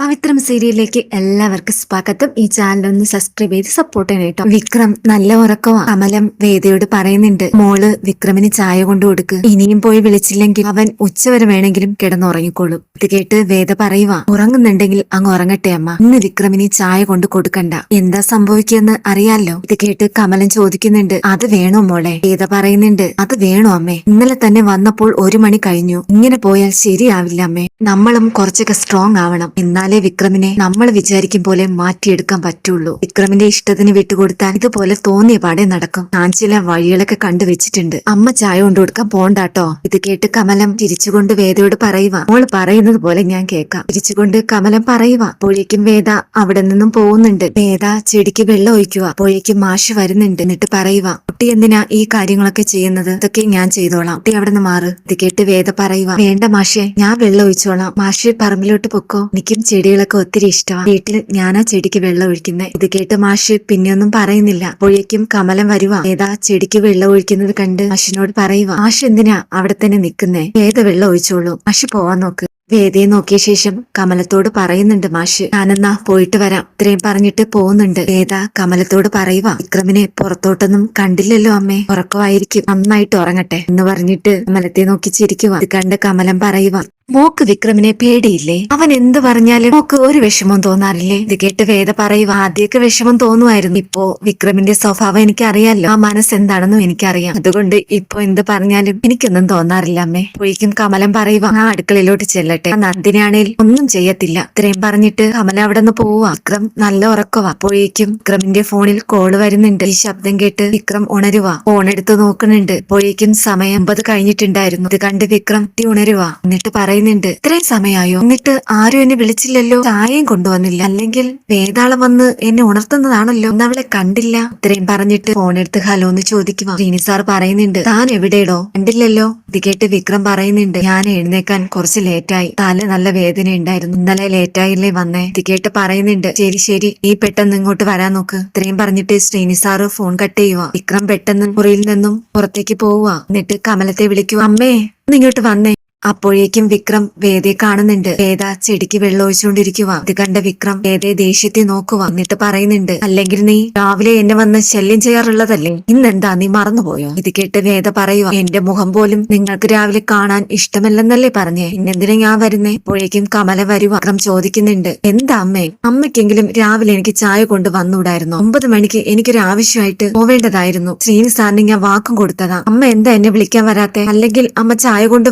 പവിത്രം സീരിയലിലേക്ക് എല്ലാവർക്കും സ്വാഗതം. ഈ ചാനൽ ഒന്ന് സബ്സ്ക്രൈബ് ചെയ്ത് സപ്പോർട്ട് ചെയ്യണം കേട്ടോ. വിക്രം നല്ല ഉറക്കമാ. കമലം വേദയോട് പറയുന്നുണ്ട് മോൾ വിക്രമിന് ചായ കൊണ്ടു കൊടുക്ക്. ഇനിയും പോയി വിളിച്ചില്ലെങ്കിൽ അവൻ ഉച്ചവരെ വേണമെങ്കിലും കിടന്നുറങ്ങിക്കോളും. ഇത് കേട്ട് വേദ പറയുക ഉറങ്ങുന്നുണ്ടെങ്കിൽ അങ്ങ് ഉറങ്ങട്ടെ അമ്മ. ഇന്ന് വിക്രമിന് ചായ കൊണ്ട് കൊടുക്കണ്ട. എന്താ സംഭവിക്കുമെന്ന് അറിയാലോ. ഇത് കേട്ട് കമലൻ ചോദിക്കുന്നുണ്ട് അത് വേണോ മോളെ? വേദ പറയുന്നുണ്ട് അത് വേണോ അമ്മേ? ഇന്നലെ തന്നെ വന്നപ്പോൾ ഒരു മണി കഴിഞ്ഞു. ഇങ്ങനെ പോയാൽ ശരിയാവില്ല അമ്മേ. നമ്മളും കുറച്ചൊക്കെ സ്ട്രോങ് ആവണം. എന്നാലേ വിക്രമിനെ നമ്മൾ വിചാരിക്കും പോലെ മാറ്റിയെടുക്കാൻ പറ്റുള്ളൂ. വിക്രമിന്റെ ഇഷ്ടത്തിന് വിട്ടുകൊടുത്താൽ ഇതുപോലെ തോന്നിയ പാടെ നടക്കും. ഞാൻ ചില വഴികളൊക്കെ കണ്ടുവച്ചിട്ടുണ്ട്. അമ്മ ചായ കൊണ്ടു കൊടുക്കാൻ പോണ്ടാട്ടോ. ഇത് കേട്ട് കമലം തിരിച്ചുകൊണ്ട് വേദയോട് പറയുക മോൾ പറയുന്നത് പോലെ ഞാൻ കേൾക്കാം. തിരിച്ചുകൊണ്ട് കമലം പറയുക അപ്പോഴേക്കും വേദ അവിടെ നിന്നും പോകുന്നുണ്ട്. വേദ ചെടിക്ക് വെള്ളം ഒഴിക്കുക. അപ്പോഴേക്കും മാഷ് വരുന്നുണ്ട്. എന്നിട്ട് പറയുക കുട്ടി എന്തിനാ ഈ കാര്യങ്ങളൊക്കെ ചെയ്യുന്നത്? ഇതൊക്കെ ഞാൻ ചെയ്തോളാം. കുട്ടി അവിടെ നിന്ന് മാറ്. ഇത് കേട്ട് വേദ പറയുക വേണ്ട മാഷെ ഞാൻ വെള്ളം ഒഴിച്ചോളാം. മാഷ് പറമ്പിലോട്ട് പൊക്കോ. എനിക്കും ചെടികളൊക്കെ ഒത്തിരി ഇഷ്ടമാണ് വീട്ടിൽ ഞാനാ ചെടിക്ക് വെള്ളം ഒഴിക്കുന്നത് ഇത് കേട്ട് മാഷ് പിന്നെയൊന്നും പറയുന്നില്ല. അപ്പോഴേക്കും കമലം വരുക ഏതാ ചെടിക്ക് വെള്ളം ഒഴിക്കുന്നത് കണ്ട് മാഷിനോട് പറയുക മാഷ് എന്തിനാ അവിടെ തന്നെ നിൽക്കുന്നേ ഏത് വെള്ളം ഒഴിച്ചോളൂ? മാഷ് പോവാൻ നോക്ക്. വേദിയെ നോക്കിയ ശേഷം കമലത്തോട് പറയുന്നുണ്ട് മാഷ്. ഞാനെന്നാ പോയിട്ട് വരാം. ഇത്രയും പറഞ്ഞിട്ട് പോകുന്നുണ്ട്. വേദ കമലത്തോട് പറയുക വിക്രമിനെ പുറത്തോട്ടൊന്നും കണ്ടില്ലല്ലോ അമ്മേ. ഉറക്കമായിരിക്കും. നന്നായിട്ട് ഉറങ്ങട്ടെ എന്ന് പറഞ്ഞിട്ട് കമലത്തെ നോക്കി ചിരിക്കുക ഇത് കണ്ട് കമലം പറയുക മോക്ക് വിക്രമിനെ പേടിയില്ലേ? അവൻ എന്ത് പറഞ്ഞാലും മോക്ക് ഒരു വിഷമം തോന്നാറില്ലേ? ഇത് കേട്ട് വേദ പറയുക ആദ്യമൊക്കെ വിഷമം തോന്നുമായിരുന്നു. ഇപ്പോ വിക്രമിന്റെ സ്വഭാവം എനിക്കറിയാലോ. ആ മനസ്സ് എന്താണെന്നും എനിക്കറിയാം. അതുകൊണ്ട് ഇപ്പൊ എന്ത് പറഞ്ഞാലും എനിക്കൊന്നും തോന്നാറില്ല അമ്മേ. പോയിക്കും കമലം പറയുക. ആ അടുക്കളയിലോട്ട് ചെല്ലട്ടെ. ആ നന്ദിനാണേൽ ഒന്നും ചെയ്യത്തില്ല. ഇത്രയും പറഞ്ഞിട്ട് കമല അവിടെ നിന്ന് പോവുക. വിക്രം നല്ല ഉറക്കവാ. അപ്പോഴേക്കും വിക്രമിന്റെ ഫോണിൽ കോൾ വരുന്നുണ്ട്. ഈ ശബ്ദം കേട്ട് വിക്രം ഉണരുക. ഫോൺ എടുത്ത് നോക്കുന്നുണ്ട്. അപ്പോഴേക്കും സമയം അമ്പത് കഴിഞ്ഞിട്ടുണ്ടായിരുന്നു. ഇത് കണ്ട് വിക്രം ഉണരുക. എന്നിട്ട് പറയുന്നുണ്ട്. ഇത്രയും സമയമായോ എന്നിട്ട് ആരും എന്നെ വിളിച്ചില്ലല്ലോ. ചായയും കൊണ്ടുവന്നില്ല. അല്ലെങ്കിൽ വേതാളം വന്ന് എന്നെ ഉണർത്തുന്നതാണല്ലോ. ഒന്ന് അവളെ കണ്ടില്ല. ഇത്രയും പറഞ്ഞിട്ട് ഫോൺ എടുത്ത് ഹലോ എന്ന് ചോദിക്കുക ശ്രീനി സാർ പറയുന്നുണ്ട്. താൻ എവിടെയിടോ? കണ്ടില്ലല്ലോ. ഇത് കേട്ട് വിക്രം പറയുന്നുണ്ട്. ഞാൻ എഴുന്നേക്കാൻ കുറച്ച് ലേറ്റായി തല നല്ല വേദന ഉണ്ടായിരുന്നു. ഇന്നലെ ലേറ്റായില്ലേ വന്നേ? ഇത് കേട്ട് പറയുന്നുണ്ട്. ശരി ശരി. നീ പെട്ടെന്ന് ഇങ്ങോട്ട് വരാൻ നോക്ക്. ഇത്രയും പറഞ്ഞിട്ട് ശ്രീനി സാറ് ഫോൺ കട്ട് ചെയ്യുക വിക്രം പെട്ടെന്ന് മുറിയിൽ നിന്നും പുറത്തേക്ക് പോവുക എന്നിട്ട് കമലത്തെ വിളിക്കുക അമ്മേ ഇങ്ങോട്ട് വന്നേ. അപ്പോഴേക്കും വിക്രം വേദയെ കാണുന്നുണ്ട്. വേദ ചെടിക്ക് വെള്ളം ഒഴിച്ചുകൊണ്ടിരിക്കുക ഇത് കണ്ട വിക്രം വേദയെ ദേഷ്യത്തെ നോക്കുക എന്നിട്ട് പറയുന്നുണ്ട് അല്ലെങ്കിൽ നീ രാവിലെ എന്നെ വന്ന് ശല്യം ചെയ്യാറുള്ളതല്ലേ? ഇന്നെന്താ നീ മറന്നുപോയോ? ഇത് കേട്ട് വേദ പറയുക എന്റെ മുഖം പോലും നിങ്ങൾക്ക് രാവിലെ കാണാൻ ഇഷ്ടമല്ലെന്നല്ലേ പറഞ്ഞേ. ഇന്നെന്തിനാ ഞാൻ വരുന്നേ? അപ്പോഴേക്കും കമല വരുക വിക്രം ചോദിക്കുന്നുണ്ട് എന്താ അമ്മേ? അമ്മയ്ക്കെങ്കിലും രാവിലെ എനിക്ക് ചായ കൊണ്ട് വന്നൂടായിരുന്നു ഒമ്പത് മണിക്ക് എനിക്കൊരു ആവശ്യമായിട്ട് പോവേണ്ടതായിരുന്നു. ശ്രീനി സാറിന് ഞാൻ വാക്കും കൊടുത്തതാ. അമ്മ എന്താ എന്നെ വിളിക്കാൻ വരാത്തെ? അല്ലെങ്കിൽ അമ്മ ചായ കൊണ്ട്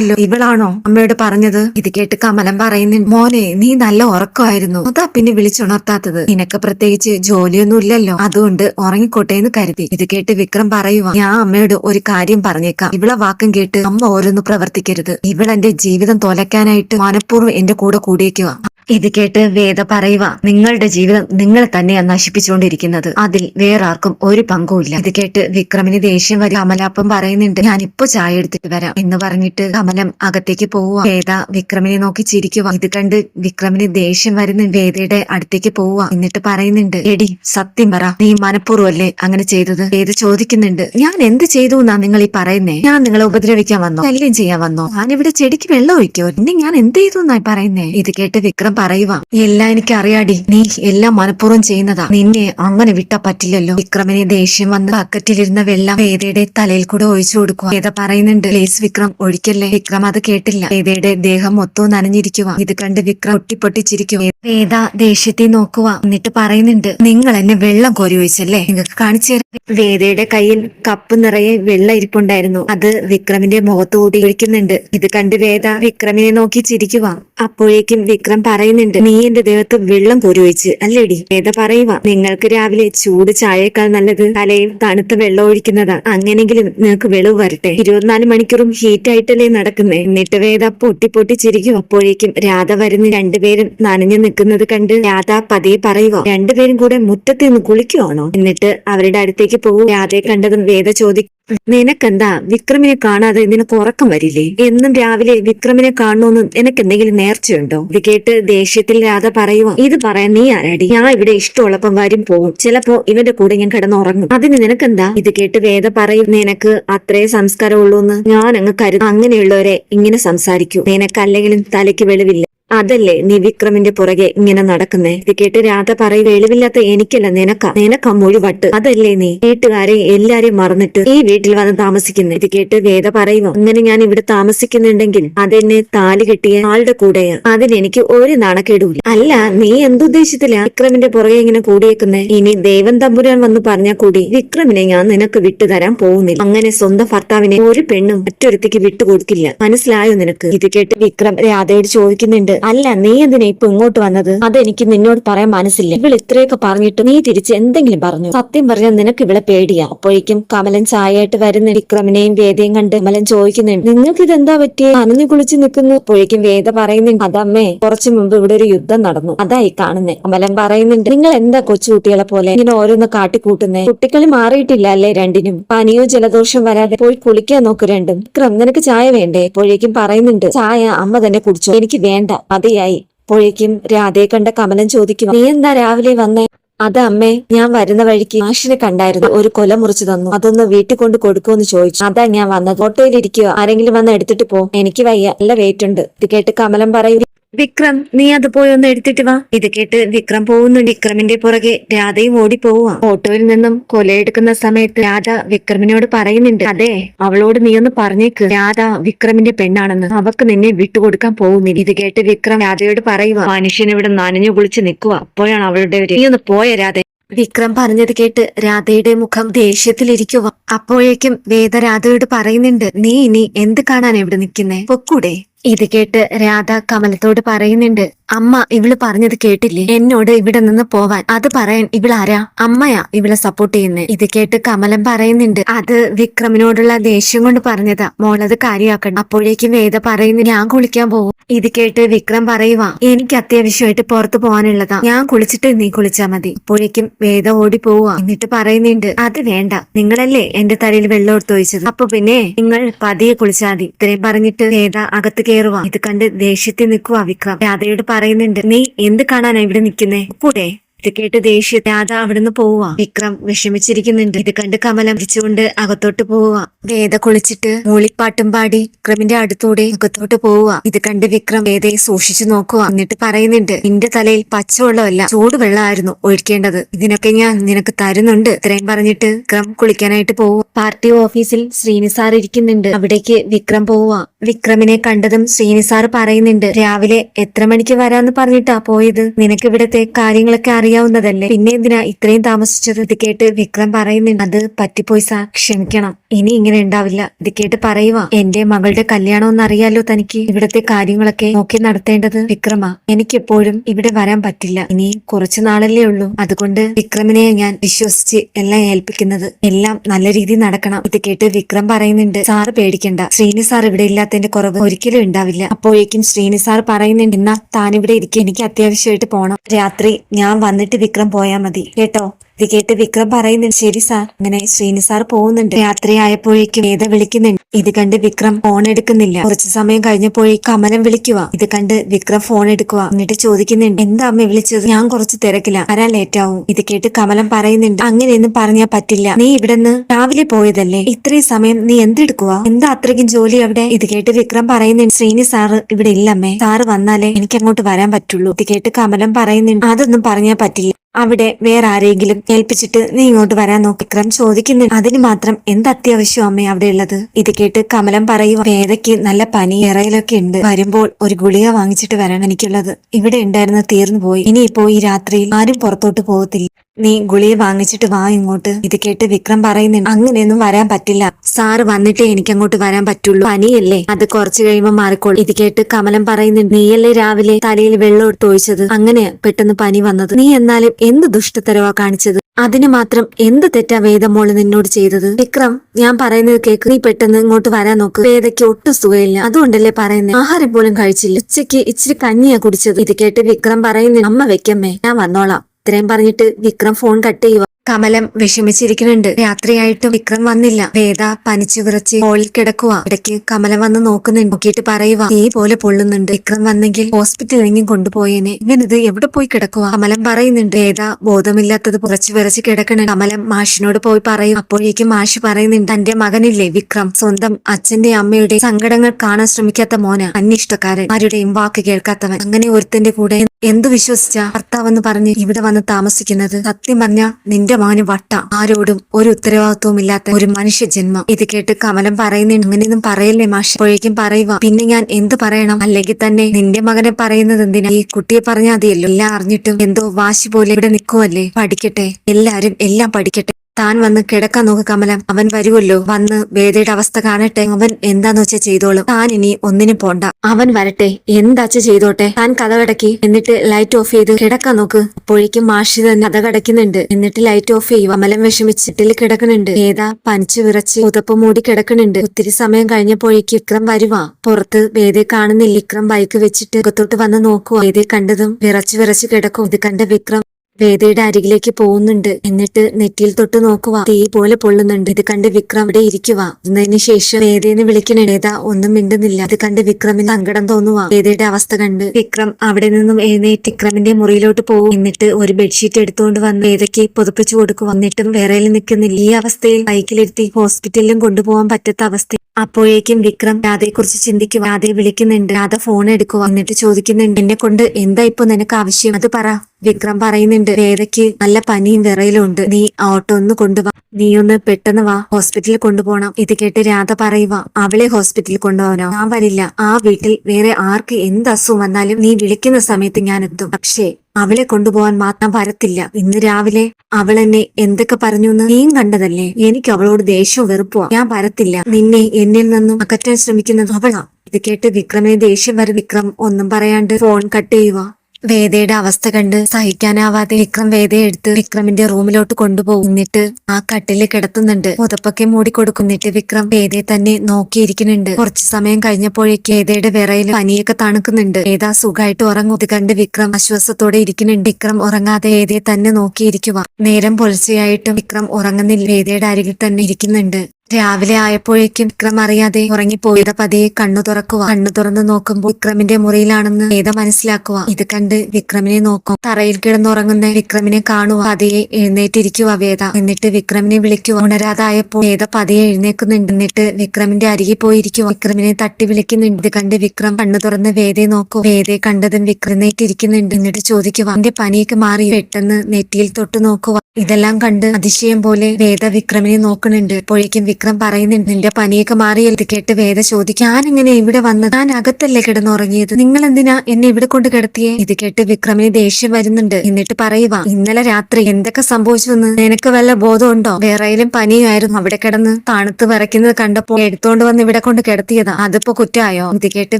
വരുന്നതാണല്ലോ ഇവളാണോ അമ്മയോട് പറഞ്ഞത്? ഇത് കേട്ട് കമലം പറയുന്നു. മോനെ നീ നല്ല ഉറക്കമായിരുന്നു. അതാ പിന്നെ വിളിച്ചുണർത്താത്തത്. നിനക്ക് പ്രത്യേകിച്ച് ജോലിയൊന്നും ഇല്ലല്ലോ. അതുകൊണ്ട് ഉറങ്ങിക്കോട്ടെ എന്ന് കരുതി. ഇത് കേട്ട് വിക്രം പറയുക ഞാൻ അമ്മയോട് ഒരു കാര്യം പറഞ്ഞേക്കാം. ഇവളെ വാക്കും കേട്ട് അമ്മ ഓരോന്ന് പ്രവർത്തിക്കരുത്. ഇവളെന്റെ ജീവിതം തോലയ്ക്കാനായിട്ട് മനഃപൂർവം എന്റെ കൂടെ കൂടിയേക്കുക ഇത് കേട്ട് വേദ പറയുക നിങ്ങളുടെ ജീവിതം നിങ്ങൾ തന്നെയാണ് നശിപ്പിച്ചുകൊണ്ടിരിക്കുന്നത്. അതിൽ വേറെ ആർക്കും ഒരു പങ്കുമില്ല. ഇത് കേട്ട് വിക്രമിന് ദേഷ്യം വരും. കമലാപ്പം പറയുന്നുണ്ട് ഞാൻ ഇപ്പൊ ചായ എടുത്തിട്ട് വരാം എന്ന് പറഞ്ഞിട്ട് കമലം അകത്തേക്ക് പോവുക വേദ വിക്രമിനെ നോക്കി ചിരിക്കുക ഇത് കണ്ട് വിക്രമിന് ദേഷ്യം വരുന്ന. വേദയുടെ അടുത്തേക്ക് പോവുക എന്നിട്ട് പറയുന്നുണ്ട് എടി സത്യം പറ. നീ മനഃപൂർവല്ലേ അങ്ങനെ ചെയ്തത്? വേദ ചോദിക്കുന്നുണ്ട് ഞാൻ എന്ത് ചെയ്തു എന്നാ നിങ്ങൾ ഈ പറയുന്നേ? ഞാൻ നിങ്ങളെ ഉപദ്രവിക്കാൻ വന്നോ? ശല്യം ചെയ്യാൻ വന്നോ? ഞാൻ ഇവിടെ ചെടിക്ക് വെള്ളം ഒഴിക്കോ പിന്നെ ഞാൻ എന്ത് ചെയ്തു എന്നാ പറയുന്നേ? ഇത് കേട്ട് വിക്രം പറയുക എല്ലാം എനിക്ക് അറിയാടി നീ എല്ലാം മനഃപൂർവം ചെയ്യുന്നതാ. നിന്നെ അങ്ങനെ വിട്ടാ പറ്റില്ലല്ലോ. വിക്രമിനെ ദേഷ്യം വന്ന് ബക്കറ്റിലിരുന്ന വെള്ളം വേദയുടെ തലയിൽ കൂടെ ഒഴിച്ചു കൊടുക്കുക. വേദ പറയുന്നുണ്ട് പ്ലീസ് വിക്രം ഒഴിക്കല്ലേ? വിക്രം അത് കേട്ടില്ല. വേദയുടെ ദേഹം മൊത്തവും നനഞ്ഞിരിക്കുക ഇത് കണ്ട് വിക്രം പൊട്ടിപ്പൊട്ടിച്ചിരിക്കുക വേദ ദേഷ്യത്തെ നോക്കുക എന്നിട്ട് പറയുന്നുണ്ട് നിങ്ങൾ എന്നെ വെള്ളം കോരി ഒഴിച്ചല്ലേ? നിങ്ങൾക്ക് കാണിച്ചു തരാം. വേദയുടെ കയ്യിൽ കപ്പ് നിറയെ വെള്ളം ഇരിപ്പുണ്ടായിരുന്നു. അത് വിക്രമിന്റെ മുഖത്ത് കൂടി ഒഴിക്കുന്നുണ്ട് ഇത് കണ്ട് വേദ വിക്രമിനെ നോക്കി ചിരിക്കുക അപ്പോഴേക്കും വിക്രം പറയുന്നുണ്ട് നീ എന്റെ ദേഹത്ത് വെള്ളം കോരി ഒഴിച്ച് അല്ലേടി? വേദ പറയുക നിങ്ങൾക്ക് രാവിലെ ചൂട് ചായയേക്കാൾ നല്ലത് തലയിൽ തണുത്ത വെള്ളം ഒഴിക്കുന്നതാണ് അങ്ങനെങ്കിലും നിങ്ങൾക്ക് വെളിവ് വരട്ടെ. ഇരുപത്തിനാല് മണിക്കൂറും ഹീറ്റ് ആയിട്ടല്ലേ നടക്കുന്നത് എന്നിട്ട് വേദ പൊട്ടി പൊട്ടി ചിരിക്കും. അപ്പോഴേക്കും രാധ വരുന്ന രണ്ടുപേരും നനഞ്ഞു നിൽക്കുന്നത് കണ്ട് രാധ പതിയെ പറയുക രണ്ടുപേരും കൂടെ മുറ്റത്ത് നിന്ന് കുളിക്കുവാണോ? എന്നിട്ട് അവരുടെ അടുത്തേക്ക് പോകും. രാധയെ കണ്ടതും വേദ ചോദിക്കും നിനക്കെന്താ വിക്രമിനെ കാണാതെ നിനക്ക് ഉറക്കം വരില്ലേ? എന്നും രാവിലെ വിക്രമിനെ കാണണമെന്നും എനിക്ക് എന്തെങ്കിലും നേർച്ചയുണ്ടോ? ഇത് കേട്ട് ദേഷ്യത്തിൽ രാധ പറയുക ഇത് പറയാൻ നീ ആരാടി? ഞാൻ ഇവിടെ ഇഷ്ടമുള്ളപ്പം വരും പോകും. ചിലപ്പോ ഇവന്റെ കൂടെ ഞാൻ കിടന്നുറങ്ങും. അതിന് നിനക്കെന്താ? ഇത് കേട്ട് വേദ പറയും നിനക്ക് അത്രേ സംസ്കാരം ഉള്ളൂന്ന് ഞാൻ അങ്ങ് കരുതും. അങ്ങനെയുള്ളവരെ ഇങ്ങനെ സംസാരിക്കൂ. നിനക്ക് അല്ലെങ്കിലും തലയ്ക്ക് വെളിവില്ല. അതല്ലേ നീ വിക്രമിന്റെ പുറകെ ഇങ്ങനെ നടക്കുന്നേ? ഇത് കേട്ട് രാധ പറയും വെളിവില്ലാത്ത എനിക്കല്ല നിനക്ക. നിനക്ക മുഴുവട്ട്. അതല്ലേ നീ? വീട്ടുകാരെ എല്ലാരെയും മറന്നിട്ട് ഈ വീട്ടിൽ വന്ന് താമസിക്കുന്നേ. ഇത് കേട്ട് വേദ പറയുമോ അങ്ങനെ ഞാൻ ഇവിടെ താമസിക്കുന്നുണ്ടെങ്കിൽ അതെന്നെ താലി കെട്ടിയ ആളുടെ കൂടെയാണ് അതിനെനിക്ക് ഒരു നാണക്കേടുമില്ല അല്ല നീ എന്തുദ്ദേശത്തില വിക്രമിന്റെ പുറകെ ഇങ്ങനെ കൂടിയേക്കുന്നേ? ഇനി ദേവൻ തമ്പുരാൻ വന്ന് പറഞ്ഞാൽ കൂടി വിക്രമിനെ ഞാൻ നിനക്ക് വിട്ടുതരാൻ പോകുന്നില്ല. അങ്ങനെ സ്വന്തം ഭർത്താവിനെ ഒരു പെണ്ണും മറ്റൊരുത്തിക്ക് വിട്ടുകൊടുക്കില്ല മനസ്സിലായോ നിനക്ക്? ഇത് കേട്ട് വിക്രം രാധയോട് ചോദിക്കുന്നുണ്ട് അല്ല നീ എന്തിനാ ഇപ്പൊ ഇങ്ങോട്ട് വന്നത്? അതെനിക്ക് നിന്നോട് പറയാൻ മനസ്സില്ല. ഇവൾ ഇത്രയൊക്കെ പറഞ്ഞിട്ട് നീ തിരിച്ച് എന്തെങ്കിലും പറഞ്ഞു. സത്യം പറഞ്ഞാൽ നിനക്ക് ഇവിടെ പേടിയാ. അപ്പോഴേക്കും കമലൻ ചായയായിട്ട് വരുന്ന വിക്രമിനെയും വേദയും കണ്ട് കമലൻ ചോദിക്കുന്നുണ്ട് നിങ്ങൾക്ക് ഇതെന്താ പറ്റിയേ? അനഞ്ഞു കുളിച്ച് നിൽക്കുന്നു. അപ്പോഴേക്കും വേദ പറയുന്നുണ്ട് അതമ്മേ കുറച്ചു മുമ്പ് ഇവിടെ ഒരു യുദ്ധം നടന്നു. അതായി കാണുന്നേ. കമലൻ പറയുന്നുണ്ട് നിങ്ങൾ എന്താ കൊച്ചുകുട്ടികളെ പോലെ ഇങ്ങനെ ഓരോന്ന് കാട്ടിക്കൂട്ടുന്നേ? കുട്ടികൾ മാറിയിട്ടില്ല അല്ലേ രണ്ടിനും? പനിയോ ജലദോഷം വരാതെ പോയി കുളിക്കാൻ നോക്ക് രണ്ടും. വിക്രം നിനക്ക് ചായ വേണ്ടേ? അപ്പോഴേക്കും പറയുന്നുണ്ട് ചായ അമ്മ തന്നെ കുടിച്ചു. എനിക്ക് വേണ്ട. മതിയായി. അപ്പോഴേക്കും രാധയെ കണ്ട കമലൻ ചോദിക്കും നീ എന്താ രാവിലെ വന്നേ? അത് അമ്മേ ഞാൻ വരുന്ന വഴിക്ക് മാഷിനെ കണ്ടായിരുന്നു. ഒരു കൊല മുറിച്ചു തന്നു. അതൊന്ന് വീട്ടിൽ കൊണ്ട് കൊടുക്കുമെന്ന് ചോദിച്ചു. അതാ ഞാൻ വന്നത്. ഓട്ടോയിൽ ഇരിക്കുക. ആരെങ്കിലും വന്ന് എടുത്തിട്ട് പോ. എനിക്ക് വയ്യ. നല്ല വെയിറ്റ് ഉണ്ട്. ഇത് കേട്ട് കമലം പറയും വിക്രം നീ അത് പോയി ഒന്ന് എടുത്തിട്ട് വാ. ഇത് കേട്ട് വിക്രം പോകുന്നുണ്ട് വിക്രമിന്റെ പുറകെ രാധയും ഓടി പോവുക ഓട്ടോയിൽ നിന്നും കൊലയെടുക്കുന്ന സമയത്ത് രാധ വിക്രമിനോട് പറയുന്നുണ്ട് അതെ അവളോട് നീ ഒന്ന് പറഞ്ഞേക്ക്. രാധ വിക്രമിന്റെ പെണ്ണാണെന്ന്. അവക്ക് നിന്നെ വിട്ടുകൊടുക്കാൻ പോകുന്നില്ല. ഇത് കേട്ട് വിക്രം രാധയോട് പറയുക മനുഷ്യൻ ഇവിടെ നനഞ്ഞു കുളിച്ച് നിൽക്കുക അപ്പോഴാണ് അവളുടെ നീ ഒന്ന് പോയ രാധ. വിക്രം പറഞ്ഞത് കേട്ട് രാധയുടെ മുഖം ദേഷ്യത്തിലിരിക്കുക അപ്പോഴേക്കും വേദ രാധയോട് പറയുന്നുണ്ട് നീ ഇനി എന്ത് കാണാൻ എവിടെ നിൽക്കുന്നേ? പൊക്കൂടെ. ഇത് കേട്ട് രാധ കമലത്തോട് പറയുന്നുണ്ട്. അമ്മ ഇവൾ പറഞ്ഞത് കേട്ടില്ലേ? എന്നോട് ഇവിടെ നിന്ന് പോവാൻ. അത് പറയാൻ ഇവളാരാ അമ്മയാ ഇവളെ സപ്പോർട്ട് ചെയ്യുന്നേ. ഇത് കേട്ട് കമലം പറയുന്നുണ്ട്. അത് വിക്രമിനോടുള്ള ദേഷ്യം കൊണ്ട് പറഞ്ഞതാ. മോളത് കാര്യമാക്കണം. അപ്പോഴേക്കും വേദ പറയുന്നു ഞാൻ കുളിക്കാൻ പോകും ഇത് കേട്ട് വിക്രം പറയുവാ എനിക്ക് അത്യാവശ്യമായിട്ട് പുറത്തു പോകാനുള്ളതാ. ഞാൻ കുളിച്ചിട്ട് നീ കുളിച്ചാ മതി. അപ്പോഴേക്കും വേദ ഓടി പോവുക എന്നിട്ട് പറയുന്നുണ്ട് അത് വേണ്ട. നിങ്ങളല്ലേ എന്റെ തലയിൽ വെള്ളം എടുത്തു വെച്ചത് അപ്പൊ പിന്നെ നിങ്ങൾ പതിയെ കുളിച്ചാൽ മതി. ഇത്രയും പറഞ്ഞിട്ട് വേദ അകത്ത് കയറുവാ ഇത് കണ്ട് ദേഷ്യത്തിൽ നിൽക്കുവാ വിക്രം. രാധയോട് പറയുന്നുണ്ട്. നീ എന്ത് കാണാനാ ഇവിടെ നിൽക്കുന്നേ? കൂടെ ഇത് കേട്ട് ദേഷ്യ രാധ അവിടുന്ന് പോവുക വിക്രം വിഷമിച്ചിരിക്കുന്നുണ്ട്. ഇത് കണ്ട് കമലം തിരിച്ചുകൊണ്ട് അകത്തോട്ട് പോവുക വേദ കുളിച്ചിട്ട് മൂളിപ്പാട്ടും പാടി വിക്രമിന്റെ അടുത്തൂടെ അകത്തോട്ട് പോവുക ഇത് കണ്ട് വിക്രം വേദയെ സൂക്ഷിച്ചു നോക്കുക എന്നിട്ട് പറയുന്നുണ്ട് നിന്റെ തലയിൽ പച്ചവെള്ളമല്ല ചൂടുവെള്ളമായിരുന്നു ഒഴിക്കേണ്ടത്. ഇതിനൊക്കെ ഞാൻ നിനക്ക് തരുന്നുണ്ട്. ഇത്രയും പറഞ്ഞിട്ട് വിക്രം കുളിക്കാനായിട്ട് പോവുക പാർട്ടി ഓഫീസിൽ ശ്രീനിസാർ ഇരിക്കുന്നുണ്ട്. അവിടേക്ക് വിക്രം പോവുക വിക്രമിനെ കണ്ടതും ശ്രീനിസാർ പറയുന്നുണ്ട് രാവിലെ എത്ര മണിക്ക് വരാന്ന് പറഞ്ഞിട്ടാ പോയത്? നിനക്ക് ഇവിടത്തെ കാര്യങ്ങളൊക്കെ അറിയാവുന്നതല്ലേ? പിന്നെ എന്തിനാ ഇത്രയും താമസിച്ചത്? ഇത് കേട്ട് വിക്രം പറയുന്നുണ്ട് അത് പറ്റിപ്പോയി സാർ ക്ഷമിക്കണം. ഇനി ഇങ്ങനെ ഉണ്ടാവില്ല. ഇത് കേട്ട് പറയുവാ എന്റെ മകളുടെ കല്യാണം എന്നറിയാലോ തനിക്ക്? ഇവിടത്തെ കാര്യങ്ങളൊക്കെ നോക്കി നടത്തേണ്ടത് വിക്രമാ. എനിക്കെപ്പോഴും ഇവിടെ വരാൻ പറ്റില്ല. ഇനി കുറച്ചു നാളല്ലേ ഉള്ളൂ. അതുകൊണ്ട് വിക്രമിനെ ഞാൻ വിശ്വസിച്ച് എല്ലാം ഏൽപ്പിക്കുന്നത്. എല്ലാം നല്ല രീതിയിൽ നടക്കണം. ഇത് കേട്ട് വിക്രം പറയുന്നുണ്ട് സാറ് പേടിക്കണ്ട. ശ്രീനി സാർ ഇവിടെ ഇല്ലാത്തതിന്റെ കുറവ് ഒരിക്കലും ഉണ്ടാവില്ല. അപ്പോഴേക്കും ശ്രീനി സാർ പറയുന്നുണ്ട് എന്നാ താനിവിടെ ഇരിക്കും എനിക്ക് അത്യാവശ്യമായിട്ട് പോണം. രാത്രി ഞാൻ വന്നിട്ട് വിക്രം പോയാൽ മതി. കേട്ടോ? ഇത് കേട്ട് വിക്രം പറയുന്നുണ്ട് ശരി സാർ. അങ്ങനെ ശ്രീനി സാർ പോകുന്നുണ്ട്. രാത്രിയായപ്പോഴേക്കും വേദ വിളിക്കുന്നുണ്ട്. ഇത് കണ്ട് വിക്രം ഫോൺ എടുക്കുന്നില്ല. കുറച്ചു സമയം കഴിഞ്ഞപ്പോഴേക്കും കമലം വിളിക്കുക. ഇത് കണ്ട് വിക്രം ഫോൺ എടുക്കുക. എന്നിട്ട് ചോദിക്കുന്നുണ്ട് എന്താ അമ്മ വിളിച്ചത്? ഞാൻ കുറച്ച് തിരക്കില്ല ആരാ ലേറ്റ് ആവും. ഇത് കേട്ട് കമലം പറയുന്നുണ്ട് അങ്ങനെയൊന്നും പറഞ്ഞാൽ പറ്റില്ല. നീ ഇവിടുന്ന് രാവിലെ പോയതല്ലേ? ഇത്രയും സമയം നീ എന്തെടുക്കുക എന്താ അത്രയ്ക്കും ജോലി അവിടെ? ഇത് കേട്ട് വിക്രം പറയുന്നുണ്ട് ശ്രീനി സാറ് ഇവിടെ ഇല്ലമ്മേ സാറ് വന്നാലേ എനിക്ക് അങ്ങോട്ട് വരാൻ പറ്റുള്ളൂ. ഇത് കേട്ട് കമലം പറയുന്നുണ്ട് അതൊന്നും പറഞ്ഞാൽ പറ്റില്ല. അവിടെ വേറെ ആരെങ്കിലും ഏൽപ്പിച്ചിട്ട് നീ ഇങ്ങോട്ട് വരാൻ നോക്കി. വിക്രം ചോദിക്കുന്നു അതിന് മാത്രം എന്ത് അത്യാവശ്യം അമ്മ അവിടെ ഉള്ളത്? ഇത് കേട്ട് കമലം പറയുക വേദയ്ക്ക് നല്ല പനി ഇറയിലൊക്കെ ഉണ്ട്. വരുമ്പോൾ ഒരു ഗുളിക വാങ്ങിച്ചിട്ട് വരാൻ എനിക്കുള്ളത്. ഇവിടെ ഉണ്ടായിരുന്ന തീർന്നു പോയി ഇനിയിപ്പോ ഈ രാത്രിയിൽ ആരും പുറത്തോട്ട് പോകത്തില്ല. നീ ഗുളിയെ വാങ്ങിച്ചിട്ട് വാ ഇങ്ങോട്ട്. ഇത് കേട്ട് വിക്രം പറയുന്നുണ്ട് അങ്ങനെയൊന്നും വരാൻ പറ്റില്ല. സാറ് വന്നിട്ടേ എനിക്ക് അങ്ങോട്ട് വരാൻ പറ്റുള്ളൂ. പനിയല്ലേ? അത് കുറച്ചു കഴിയുമ്പോൾ മാറിക്കോളും. ഇത് കേട്ട് കമലം പറയുന്നുണ്ട് നീയല്ലേ രാവിലെ തലയിൽ വെള്ളം എടുത്ത് ഒഴിച്ചത്? അങ്ങനെ പെട്ടെന്ന് പനി വന്നത്. നീ എന്നാലും എന്ത് ദുഷ്ടത്തരവാ കാണിച്ചത്? അതിന് മാത്രം എന്ത് തെറ്റാ വേദമോൾ നിന്നോട് ചെയ്തത്? വിക്രം ഞാൻ പറയുന്നത് കേക്ക്. നീ പെട്ടെന്ന് ഇങ്ങോട്ട് വരാൻ നോക്ക്. വേദയ്ക്ക് ഒട്ടും സുഖമില്ല. അതുകൊണ്ടല്ലേ പറയുന്നത് ആഹാരം പോലും കഴിച്ചില്ല. ഉച്ചയ്ക്ക് ഇച്ചിരി കഞ്ഞിയാ കുടിച്ചത്. ഇത് കേട്ട് വിക്രം പറയുന്നു അമ്മ വെക്കമ്മേ. ഞാൻ വന്നോളാം. ഇത്രയും പറഞ്ഞിട്ട് വിക്രം ഫോൺ കട്ട് ചെയ്യുക കമലം വിഷമിച്ചിരിക്കുന്നുണ്ട്. രാത്രിയായിട്ടും വിക്രം വന്നില്ല. വേദ പനിച്ചു വിറച്ച് ഹോളിൽ കിടക്കുക ഇടയ്ക്ക് കമലം വന്ന് നോക്കുന്നുണ്ട്. നോക്കിയിട്ട് പറയുക ഈ പോലെ പൊള്ളുന്നുണ്ട്. വിക്രം വന്നെങ്കിൽ ഹോസ്പിറ്റലിലെങ്കിലും കൊണ്ടുപോയേനെ. ഇവനിത് എവിടെ പോയി കിടക്കുക കമലം പറയുന്നുണ്ട്. വേദ ബോധമില്ലാത്തത് പുറച്ചു വിറച്ച് കിടക്കണ. കമലം മാഷിനോട് പോയി പറയും. അപ്പോഴേക്കും മാഷ് പറയുന്നുണ്ട് തന്റെ മകനില്ലേ വിക്രം? സ്വന്തം അച്ഛന്റെ അമ്മയുടെ സങ്കടങ്ങൾ കാണാൻ ശ്രമിക്കാത്ത മോന. അന്വേഷ്ടക്കാരൻ ആരുടെയും വാക്ക് കേൾക്കാത്തവൻ. അങ്ങനെ ഒരുത്തന്റെ കൂടെ എന്തു വിശ്വസിച്ച ഭർത്താവെന്ന് പറഞ്ഞ് ഇവിടെ വന്ന് താമസിക്കുന്നത്? സത്യം പറഞ്ഞ നിന്റെ മോന് വട്ട. ആരോടും ഒരു ഉത്തരവാദിത്വവും ഇല്ലാത്ത ഒരു മനുഷ്യ ജന്മം. ഇത് കേട്ട് കമലം പറയുന്നേ അങ്ങനെയൊന്നും പറയല്ലേ മാഷ്? അപ്പോഴേക്കും പറയുക പിന്നെ ഞാൻ എന്ത് പറയണം? അല്ലെങ്കിൽ തന്നെ നിന്റെ മകനെ പറയുന്നത് എന്തിനാ? ഈ കുട്ടിയെ പറഞ്ഞാൽ മതിയല്ലോ. എല്ലാം അറിഞ്ഞിട്ടും എന്തോ വാശി പോലെ ഇവിടെ നിൽക്കുമല്ലേ പഠിക്കട്ടെ. എല്ലാരും എല്ലാം പഠിക്കട്ടെ. താൻ വന്ന് കിടക്കാൻ നോക്ക് കമലം. അവൻ വരുമല്ലോ വന്ന് വേദയുടെ അവസ്ഥ കാണട്ടെ. അവൻ എന്താന്ന് വെച്ചാ ചെയ്തോളും. താൻ ഇനി ഒന്നിനും പോണ്ട. അവൻ വരട്ടെ. എന്താച്ച ചെയ്തോട്ടെ? താൻ കഥ കടക്കി എന്നിട്ട് ലൈറ്റ് ഓഫ് ചെയ്ത് കിടക്കാൻ നോക്ക്. അപ്പോഴേക്കും മാഷി തന്നെ കഥ കടക്കുന്നുണ്ട് എന്നിട്ട് ലൈറ്റ് ഓഫ് ചെയ്യും. അമലം വിഷമിച്ചിട്ടിൽ കിടക്കുന്നുണ്ട്. വേദ പനിച്ചു വിറച്ച് പുതപ്പ് മൂടി കിടക്കുന്നുണ്ട്. ഒത്തിരി സമയം കഴിഞ്ഞപ്പോഴേക്ക് വിക്രം വരുവാ. പുറത്ത് വേദയെ കാണുന്നില്ല. വിക്രം ബൈക്ക് വെച്ചിട്ട് അകത്തോട്ട് വന്ന് നോക്കുവാ. വേദയെ കണ്ടതും വിറച്ച് വിറച്ച് കിടക്കും. ഇത് കണ്ട വിക്രം വേദയുടെ അരികിലേക്ക് പോകുന്നുണ്ട്. എന്നിട്ട് നെറ്റിയിൽ തൊട്ട് നോക്കുക. തീ പോലെ പൊള്ളുന്നുണ്ട്. ഇത് കണ്ട് വിക്രം ഇവിടെ ഇരിക്കുക. എന്നതിന് ശേഷം വേദയെന്ന് വിളിക്കണ വേദ ഒന്നും മിണ്ടുന്നില്ല. ഇത് കണ്ട് വിക്രമിന് സങ്കടം തോന്നുക. വേദയുടെ അവസ്ഥ കണ്ട് വിക്രം അവിടെ നിന്നും എഴുന്നേറ്റ് വിക്രമിന്റെ മുറിയിലോട്ട് പോകും. എന്നിട്ട് ഒരു ബെഡ്ഷീറ്റ് എടുത്തുകൊണ്ട് വന്ന് വേദയ്ക്ക് പൊതുപ്പിച്ചു കൊടുക്കുക. എന്നിട്ടും വേറെ നിൽക്കുന്നില്ല. ഈ അവസ്ഥയിൽ ബൈക്കിലിരുത്തി ഹോസ്പിറ്റലിലും കൊണ്ടുപോകാൻ പറ്റാത്ത അവസ്ഥ അപ്പോഴേക്കും വിക്രം രാധയെക്കുറിച്ച് ചിന്തിക്കുക രാധയെ വിളിക്കുന്നുണ്ട്. രാധ ഫോൺ എടുക്കുക എന്നിട്ട് ചോദിക്കുന്നുണ്ട് എന്നെ കൊണ്ട് എന്താ ഇപ്പൊ നിനക്ക് ആവശ്യം? അത് പറ. വിക്രം പറയുന്നുണ്ട് വേദയ്ക്ക് നല്ല പനിയും വിറയിലും ഉണ്ട് നീ ഓട്ടോ ഒന്ന് കൊണ്ടുവാ. നീ ഒന്ന് പെട്ടെന്ന് വാ. ഹോസ്പിറ്റലിൽ കൊണ്ടുപോകണം ഇത് കേട്ട് രാധ പറയുക അവളെ ഹോസ്പിറ്റലിൽ കൊണ്ടുപോകാനോ? ഞാൻ വരില്ല. ആ വീട്ടിൽ വേറെ ആർക്ക് എന്ത് അസുഖം വന്നാലും നീ വിളിക്കുന്ന സമയത്ത് ഞാൻ എത്തും. പക്ഷേ അവളെ കൊണ്ടുപോവാൻ മാത്രം വരത്തില്ല. ഇന്ന് രാവിലെ അവൾ എന്നെ എന്തൊക്കെ പറഞ്ഞു എന്ന് നീയും കണ്ടതല്ലേ? എനിക്ക് അവളോട് ദേഷ്യവും വെറുപ്പോ ഞാൻ വരത്തില്ല. നിന്നെ എന്നിൽ നിന്നും അകറ്റാൻ ശ്രമിക്കുന്നത് അവളാ. ഇത് കേട്ട് വിക്രമിന് ദേഷ്യം വരെ. വിക്രം ഒന്നും പറയാണ്ട് ഫോൺ കട്ട് ചെയ്യുക വേദയുടെ അവസ്ഥ കണ്ട് സഹിക്കാനാവാതെ വിക്രം വേദയെ എടുത്ത് വിക്രമിന്റെ റൂമിലോട്ട് കൊണ്ടുപോകും. എന്നിട്ട് ആ കട്ടിൽ കിടത്തുന്നുണ്ട്. പുതപ്പൊക്കെ മൂടിക്കൊടുക്കുന്നിട്ട് വിക്രം വേദയെ തന്നെ നോക്കിയിരിക്കുന്നുണ്ട്. കുറച്ചു സമയം കഴിഞ്ഞപ്പോഴേക്ക് വേദയുടെ വിറയിൽ പനിയൊക്കെ തണുക്കുന്നുണ്ട്. വേദ സുഖമായിട്ട് ഉറങ്ങും. ഇത് കണ്ട് വിക്രം ആശ്വാസത്തോടെ ഇരിക്കുന്നുണ്ട്. വിക്രം ഉറങ്ങാതെ വേദയെ തന്നെ നോക്കിയിരിക്കുക നേരം പൊളിച്ചയായിട്ടും വിക്രം ഉറങ്ങുന്നില്ല. വേദയുടെ അരികിൽ തന്നെ ഇരിക്കുന്നുണ്ട്. രാവിലെ ആയപ്പോഴേക്കും വിക്രം അറിയാതെ ഉറങ്ങിപ്പോയത് പതിയെ കണ്ണു തുറക്കുക കണ്ണു തുറന്ന് നോക്കുമ്പോൾ വിക്രമിന്റെ മുറിയിലാണെന്ന് വേദ മനസ്സിലാക്കുക ഇത് കണ്ട് വിക്രമിനെ നോക്കും. തറയിൽ കിടന്നുറങ്ങുന്ന വിക്രമിനെ കാണുക പതിയെ എഴുന്നേറ്റിരിക്കുക വേദ. എന്നിട്ട് വിക്രമിനെ വിളിക്കുക ഉണരാതായപ്പോൾ വേദ പതിയെ എഴുന്നേക്കുന്നുണ്ട്. എന്നിട്ട് വിക്രമിന്റെ അരികെ പോയിരിക്കുക വിക്രമിനെ തട്ടി വിളിക്കുന്നുണ്ട്. ഇത് കണ്ട് വിക്രം കണ്ണു തുറന്ന് വേദയെ നോക്കും. വേദയെ കണ്ടതും വിക്രമേറ്റിരിക്കുന്നുണ്ട് എന്നിട്ട് ചോദിക്കുക എന്റെ പനിയൊക്കെ മാറി. പെട്ടെന്ന് നെറ്റിയിൽ തൊട്ട് നോക്കുക ഇതെല്ലാം കണ്ട് അതിശയം പോലെ വേദ വിക്രമിനെ നോക്കുന്നുണ്ട്. അപ്പോഴേക്കും വിക്രം പറയുന്നുണ്ട് നിന്റെ പനിയൊക്കെ മാറി ഇത് കേട്ട് വേദ ചോദിക്കും ഞാൻ എങ്ങനെ ഇവിടെ വന്നത് ഞാൻ അകത്തല്ലേ കിടന്നുറങ്ങിയത്? നിങ്ങൾ എന്തിനാ എന്നെ ഇവിടെ കൊണ്ട് കിടത്തിയേ? ഇത് കേട്ട് വിക്രമിന് ദേഷ്യം വരുന്നുണ്ട്. എന്നിട്ട് പറയുക ഇന്നലെ രാത്രി എന്തൊക്കെ സംഭവിച്ചു എന്ന് നിനക്ക് വല്ല ബോധമുണ്ടോ? വേറെയിലും പനിയായിരുന്നു അവിടെ കിടന്ന് തണുത്ത് വിറയ്ക്കുന്നത് കണ്ടപ്പോൾ എടുത്തോണ്ട് വന്ന് ഇവിടെ കൊണ്ട് കിടത്തിയതാ. അതിപ്പോ കുറ്റമായോ ഇത് കേട്ട്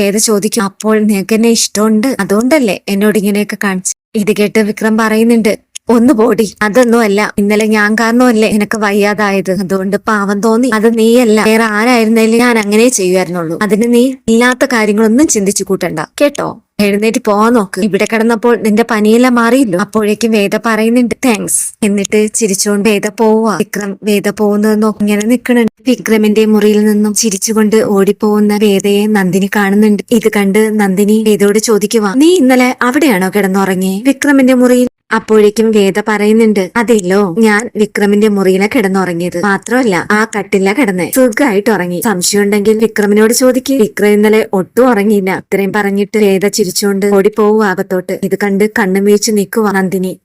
വേദ ചോദിക്കും അപ്പോൾ നിനക്ക് എന്നെ ഇഷ്ടമുണ്ട്? അതുകൊണ്ടല്ലേ എന്നോട് ഇങ്ങനെയൊക്കെ കാണിച്ചു? ഇത് കേട്ട് വിക്രം പറയുന്നുണ്ട് ഒന്ന് പോടി. അതൊന്നും അല്ല ഇന്നലെ ഞാൻ കാരണമല്ലേ നിനക്ക് വയ്യാതായത്? അതുകൊണ്ട് പാവം തോന്നി. അത് നീയല്ല. വേറെ ആരായിരുന്നാലും ഞാൻ അങ്ങനെ ചെയ്യുമായിരുന്നുള്ളൂ. അതിന് നീ ഇല്ലാത്ത കാര്യങ്ങളൊന്നും ചിന്തിച്ചു കൂട്ടണ്ട. കേട്ടോ? എഴുന്നേറ്റ് പോവാൻ നോക്ക്. ഇവിടെ കിടന്നപ്പോൾ നിന്റെ പനിയെല്ലാം മാറിയില്ലോ. അപ്പോഴേക്കും വേദ പറയുന്നുണ്ട് താങ്ക്സ് എന്നിട്ട് ചിരിച്ചുകൊണ്ട് വേദ പോവുക വിക്രം വേദ പോകുന്നത് നോക്കി. ഇങ്ങനെ നിൽക്കണുണ്ട്. വിക്രമിന്റെ മുറിയിൽ നിന്നും ചിരിച്ചുകൊണ്ട് ഓടിപ്പോകുന്ന വേദയെ നന്ദിനി കാണുന്നുണ്ട്. ഇത് കണ്ട് നന്ദിനി വേദയോട് ചോദിക്കുക നീ ഇന്നലെ അവിടെയാണോ കിടന്നുറങ്ങിയേ? വിക്രമിന്റെ മുറിയിൽ അപ്പോഴേക്കും വേദ പറയുന്നുണ്ട് അതെല്ലോ ഞാൻ വിക്രമിന്റെ മുറിയിലെ കിടന്നുറങ്ങിയത്. മാത്രമല്ല ആ കട്ടില കിടന്ന്. സുഖമായിട്ട് ഉറങ്ങി. സംശയം ഉണ്ടെങ്കിൽ വിക്രമിനോട് ചോദിക്കും. വിക്രം ഇന്നലെ ഒട്ടും ഉറങ്ങിയില്ല. ഇത്രയും പറഞ്ഞിട്ട് വേദ ചിരിച്ചുകൊണ്ട് ഓടിപ്പോവു അകത്തോട്ട് ഇത് കണ്ട് കണ്ണുമീഴ്ചു നിൽക്കുവാ നന്ദിനി.